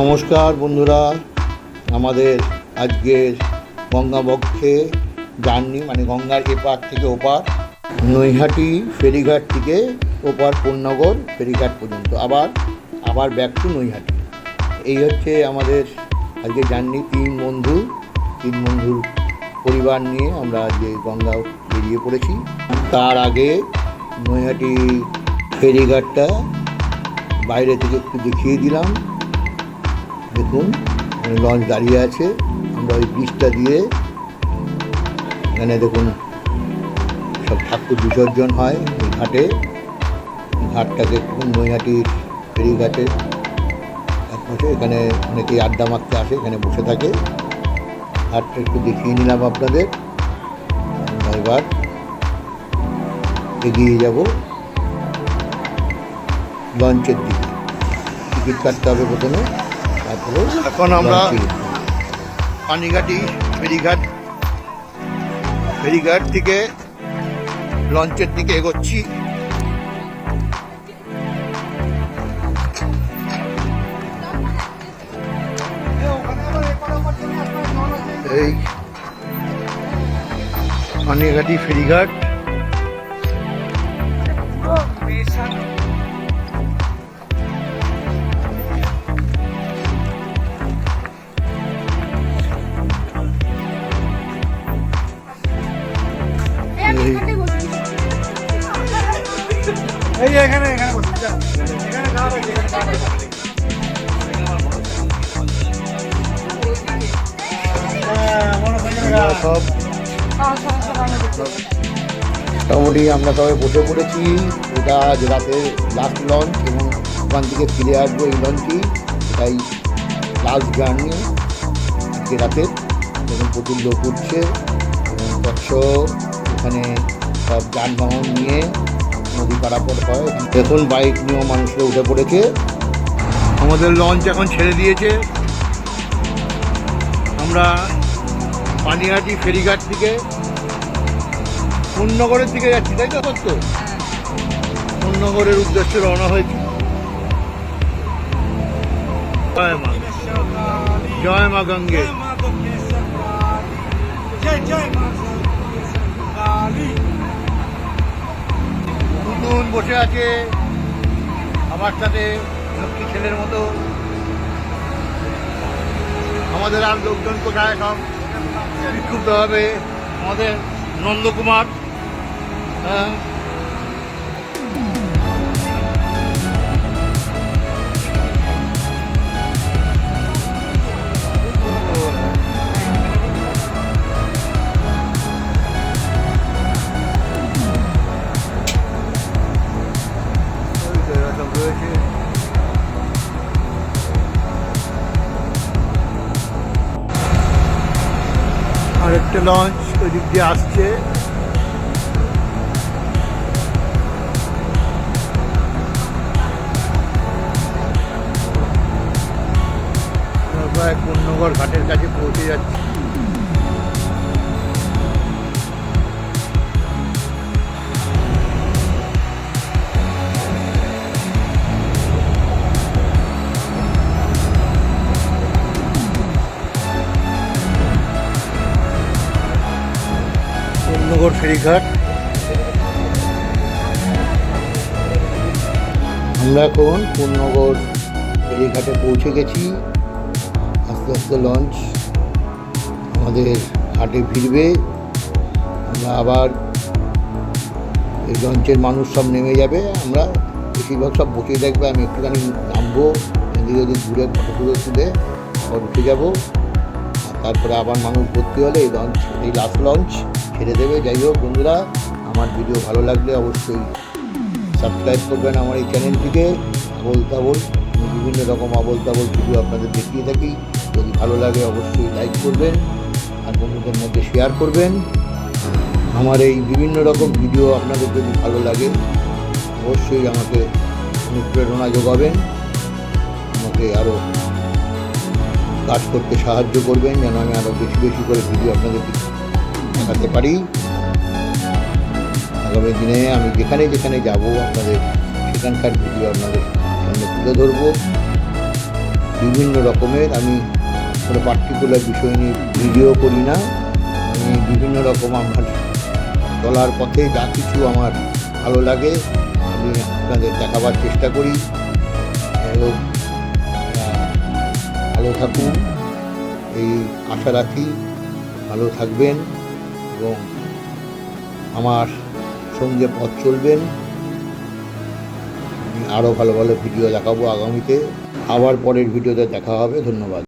নমস্কার বন্ধুরা, আমাদের আজকের গঙ্গাবক্ষে জার্নি মানে গঙ্গার এপার থেকে ওপার, নৈহাটি ফেরিঘাট থেকে ওপার কোন্নগর ফেরিঘাট পর্যন্ত। আবার আবার ব্যাক টু নৈহাটি। এই হচ্ছে আমাদের আজকে জার্নি তিন বন্ধু, তিন বন্ধুর পরিবার নিয়ে আমরা আজকে গঙ্গা বেরিয়ে পড়েছি। তার আগে নৈহাটি ফেরিঘাটটা বাইরে থেকে একটু দেখিয়ে দিলাম। দেখুন লঞ্চ দাঁড়িয়ে আছে। আমরা ওই ব্রিজটা দিয়ে এখানে দেখুন, সব ঠাকুর বিসর্জন হয় এই ঘাটে। ঘাটটাকে একটু নৈহাটির ফেরিঘাটে একপাশে এখানে অনেকেই আড্ডা মারতে আসে, এখানে বসে থাকে। ঘাটটা একটু দেখিয়ে নিলাম আপনাদের। এবার এগিয়ে যাব লঞ্চের দিকে। টিকিট কাটতে হবে প্রথমে। এখন আমরা পানিঘাটি ফেরিঘাট ফেরিঘাট থেকে লঞ্চের দিকে এগোচ্ছি। এই পানিঘাটি ফেরিঘাট এই এখানে এখানে। এখানে। হ্যাঁ। সব মোটামুটি আমরা সবাই বসে পড়েছি এটা আজ রাতের লাস্ট লঞ্চ এবং ওখান থেকে ফিরে আসব এই লঞ্চটি এটাই লাস্ট জার্নি আজকে রাতের এবং প্রচুর লোক উঠছে এবং এখানে সব যানবাহন নিয়ে নদী পারাপার হয়। দেখুন বাইক নিয়েও মানুষরা উঠে পড়েছে। আমাদের লঞ্চ এখন ছেড়ে দিয়েছে। আমরা পানিহাটি ফেরিঘাট থেকে পূর্ণগরের দিকে যাচ্ছি, তাই তো সত্য? পূর্ণগরের উদ্দেশ্যে রওনা হয়েছি। জয় মা জয় মা গঙ্গে। জয় জয় নতুন বসে আছে আমার সাথে লক্ষ্মী ছেলের মতো। আমাদের আর লোকজন কোথায় সব বিক্ষুব্ধ হবে? আমাদের নন্দকুমার হ্যাঁ আরেকটা লঞ্চ ওই দিক দিয়ে আসছে। প্রায় পূর্ণগড় ঘাটের কাছে পৌঁছে যাচ্ছি। পূর্ণগড় ফেরিঘাট। আমরা এখন পূর্ণগড় ফেরিঘাটে পৌঁছে গেছি। আস্তে আস্তে লঞ্চ আমাদের ঘাটে ফিরবে আমরা আবার এই লঞ্চের মানুষ সব নেমে যাবে। আমরা বেশিরভাগ সব বসে দেখবে, আমি একটুখানি নামবো। এদিকে ওদিক ঘুরে ফটো টুটো তুলে আবার উঠে যাব। তারপরে আবার মানুষ ভর্তি হলে এই লঞ্চ এই লাস্ট লঞ্চ ছেড়ে দেবে। যাই হোক বন্ধুরা, আমার ভিডিও ভালো লাগলে অবশ্যই সাবস্ক্রাইব করবেন আমার এই চ্যানেলটিকে আবল আমি বিভিন্ন রকম আবল ভিডিও আপনাদের দেখিয়ে থাকি। যদি ভালো লাগে অবশ্যই লাইক করবেন আর বন্ধুদের মধ্যে শেয়ার করবেন। আমার এই বিভিন্ন রকম ভিডিও আপনাদের যদি ভালো লাগে, অবশ্যই আমাকে অনুপ্রেরণা যোগাবেন। আমাকে আরও কাজ করতে সাহায্য করবেন যেন আমি আরও বেশি বেশি করে ভিডিও আপনাদের দেখাতে পারি। আগামী দিনে আমি যেখানে যেখানে যাব, আপনাদের সেখানকার ভিডিও আপনাদের সামনে তুলে ধরবো। বিভিন্ন রকমের, আমি কোনো পার্টিকুলার বিষয় নিয়ে ভিডিও করি না। আমি বিভিন্ন রকম আমার চলার পথে যা কিছু আমার ভালো লাগে, আমি আপনাদের দেখাবার চেষ্টা করি। এবং ভালো থাকুন। এই আশা রাখি ভালো থাকবেন এবং আমার সঙ্গে পথ চলবেন। আরও ভালো ভালো ভিডিও দেখাবো আগামীতে। আবার পরের ভিডিওতে দেখা হবে। ধন্যবাদ।